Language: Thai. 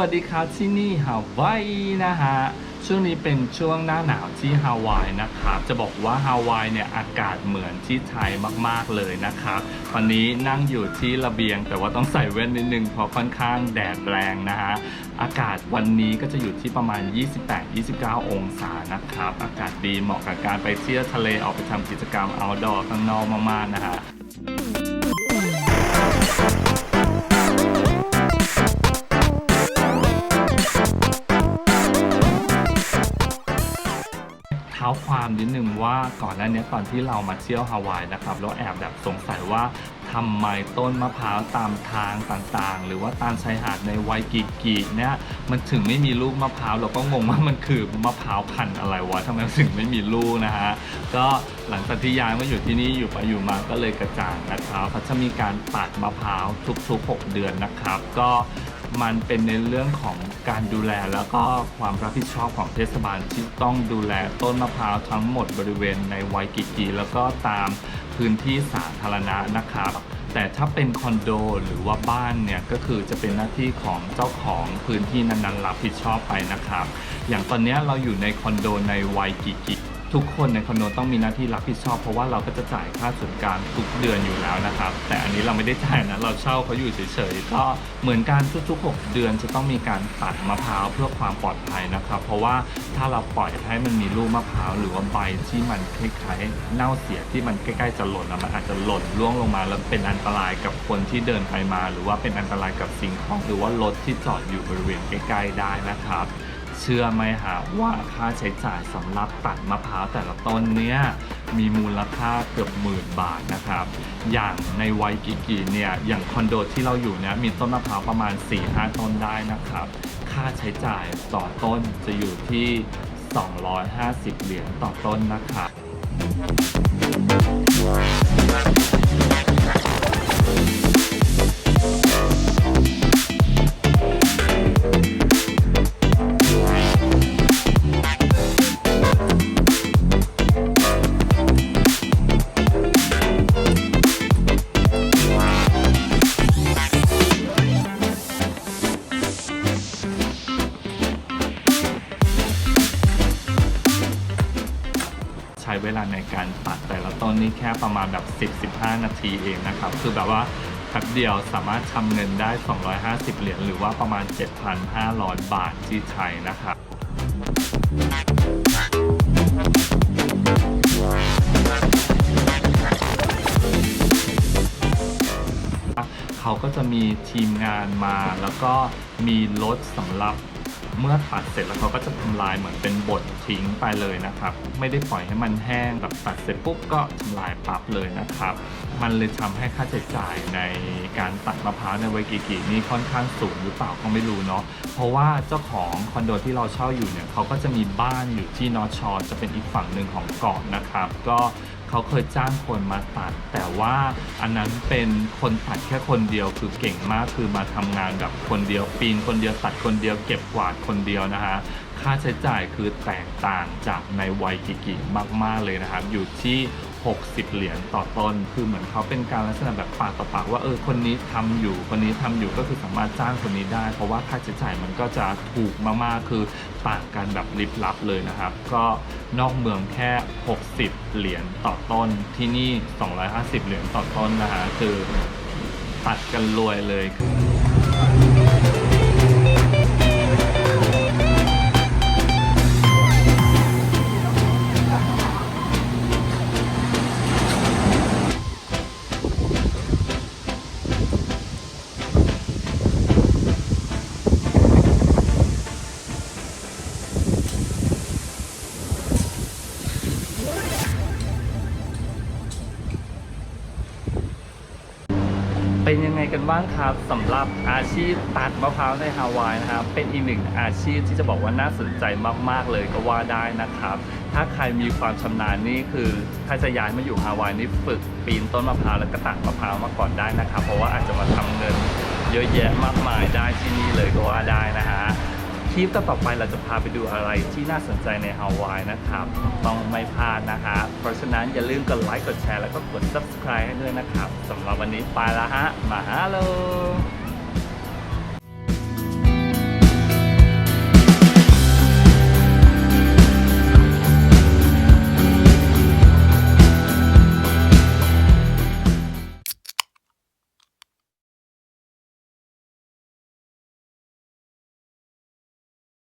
สวัสดีครับที่นี่ฮาวายนะฮะช่วงนี้เป็นช่วงหน้าหนาวที่ฮาวายนะครับจะบอกว่าฮาวายเนี่ยอากาศเหมือนที่ไทยมากๆเลยนะครับวันนี้นั่งอยู่ที่ระเบียง แต่ว่าต้องใส่แว่นนิดนึงเพราะค่อนข้างแดดแรงนะฮะอากาศวันนี้ก็จะอยู่ที่ประมาณ 28-29 องศานะครับ อากาศดีเหมาะกับการไปเที่ยวทะเลออกไปทำกิจกรรม outdoor ข้างนอกมากๆนะฮะาความนิดนึงว่าก่อนหน้านี้ตอนที่เรามาเที่ยวฮาวายนะครับเราแอบแบบสงสัยว่าทำไมต้นมะพร้าวตามทางต่างๆ หรือว่าตามชายหาดในไวกิกิเนี่ยมันถึงไม่มีลูกมะพร้าวเราก็งงว่ามันคือมะพร้าวพันธุ์อะไรวะทำไมถึงไม่มีลูกนะฮะก็หลังจากที่ย้ายมาอยู่ที่นี่อยู่ไปอยู่มาก็เลยกระจ่างนะครับเขาจะมีการตัดมะพร้าวทุกๆ 6 เดือนนะครับ ก็ มันเป็นในเรื่องของการดูแลแล้วก็ความรับผิดชอบของเทศบาลที่ต้องดูแลต้นมะพร้าวทั้งหมดบริเวณในไวกิกิแล้วก็ตามพื้นที่สาธารณะนะครับแต่ถ้าเป็นคอนโดหรือว่าบ้านเนี่ยก็คือจะเป็นหน้าที่ของเจ้าของพื้นที่นั้นๆรับผิดชอบไปนะครับ อย่างตอนนี้เราอยู่ในคอนโดในไวกิกิ ทุกคนในคอนโดต้องมีหน้าที่รับผิดชอบเพราะว่าเราก็จะจ่ายค่าส่วนกลางทุกเดือนอยู่แล้วนะครับ แต่อันนี้เราไม่ได้จ่ายนะเราเช่าเขาอยู่เฉยๆก็เหมือนกันทุกๆ 6 เดือนจะต้องมีการตัดมะพร้าวเพื่อความปลอดภัยนะครับ เพราะว่าถ้าเราปล่อยให้มันมีลูกมะพร้าวหรือว่าใบที่มันคล้ายๆเน่าเสียที่มันใกล้ๆจะหล่นแล้วมันอาจจะหล่นร่วงลงมาแล้วเป็นอันตรายกับคนที่เดินไปมา หรือว่าเป็นอันตรายกับสิ่งของหรือว่ารถที่จอดอยู่บริเวณใกล้ ๆได้นะครับ เชื่อไหมฮะว่าค่าใช้จ่ายสำหรับตัดมะพร้าวแต่ละต้นเนี้ยมีมูลค่าเกือบหมื่นบาทนะครับ อย่างในไวกิกิเนี่ยอย่างคอนโดที่เราอยู่เนี่ยมีต้นมะพร้าวประมาณ 4-5 ต้นได้นะครับ ค่าใช้จ่ายต่อต้นจะอยู่ที่ 250 เหรียญต่อต้นนะครับ ช้เวลาในการตัดแต่ละต้นนี่แค่ประมาณแบบ 10-15 นาทีเองนะครับ คือแบบว่าแป๊บเดียวสามารถทำเงินได้ 250 เหรียญหรือว่าประมาณ 7,500 บาทที่ไทยนะครับเขาก็จะมีทีมงานมาแล้วก็มีรถสำหรับ เมื่อตัดเสร็จแล้วเขาก็จะทำลายเหมือนเป็นบดทิ้งไปเลยนะครับ ไม่ได้ปล่อยให้มันแห้งแบบตัดเสร็จปุ๊บก็ทำลายปั๊บเลยนะครับ มันเลยทำให้ค่าใช้จ่ายในการตัดมะพร้าวในไวกิกินี่ค่อนข้างสูงหรือเปล่าก็ไม่รู้เนาะเพราะว่าเจ้าของคอนโดที่เราเช่าอยู่เนี่ยเขาก็จะมีบ้านอยู่ที่นอชอร์จะเป็นอีกฝั่งหนึ่งของเกาะนะครับ ก็ เขาเคยจ้างคนมาตัด แต่ว่าอันนั้นเป็นคนตัดแค่คนเดียวคือเก่งมากคือมาทำงานแบบคนเดียวปีนคนเดียวตัดคนเดียวเก็บกวาดคนเดียวนะฮะค่าใช้จ่ายคือแตกต่างจากในไวกิกิมาก ๆ เลยนะครับ อยู่ที่ 60 เหรียญต่อต้น คือเหมือนเขาเป็นการลักษณะแบบปากต่อปากว่าเออคนนี้ทำอยู่ คนนี้ทำอยู่ก็คือสามารถจ้างคนนี้ได้ เพราะว่าค่าใช้จ่ายมันก็จะถูกมากๆ คือต่างกันแบบลิบลับเลยนะครับ ก็นอกเมืองแค่ 60 เหรียญต่อต้น ที่นี่ 250 เหรียญต่อต้นนะฮะคือตัดกันรวยเลย เป็นยังไงกันบ้างครับสำหรับอาชีพตัดมะพร้าวในฮาวายนะครับเป็นอีกหนึ่งอาชีพที่จะบอกว่าน่าสนใจมาก ๆ เลยก็ว่าได้นะครับ ถ้าใครมีความชำนาญนี่คือ ถ้าจะย้ายมาอยู่ฮาวายนี่ฝึกปีนต้นมะพร้าวและกระตัดมะพร้าวมาก่อนได้นะครับ เพราะว่าอาจจะมาทำเงินเยอะแยะมากมายได้ที่นี่เลยก็ว่าได้นะฮะ ลิปต่อไปเราจะพาไปดูอะไรที่น่าสนใจในฮาวายนะครับ ต้องไม่พลาดนะฮะ เพราะฉะนั้นอย่าลืมกดไลค์ กดแชร์ แล้วก็กด subscribe ให้ด้วยนะครับสำหรับวันนี้ไปละฮะ มาฮาโล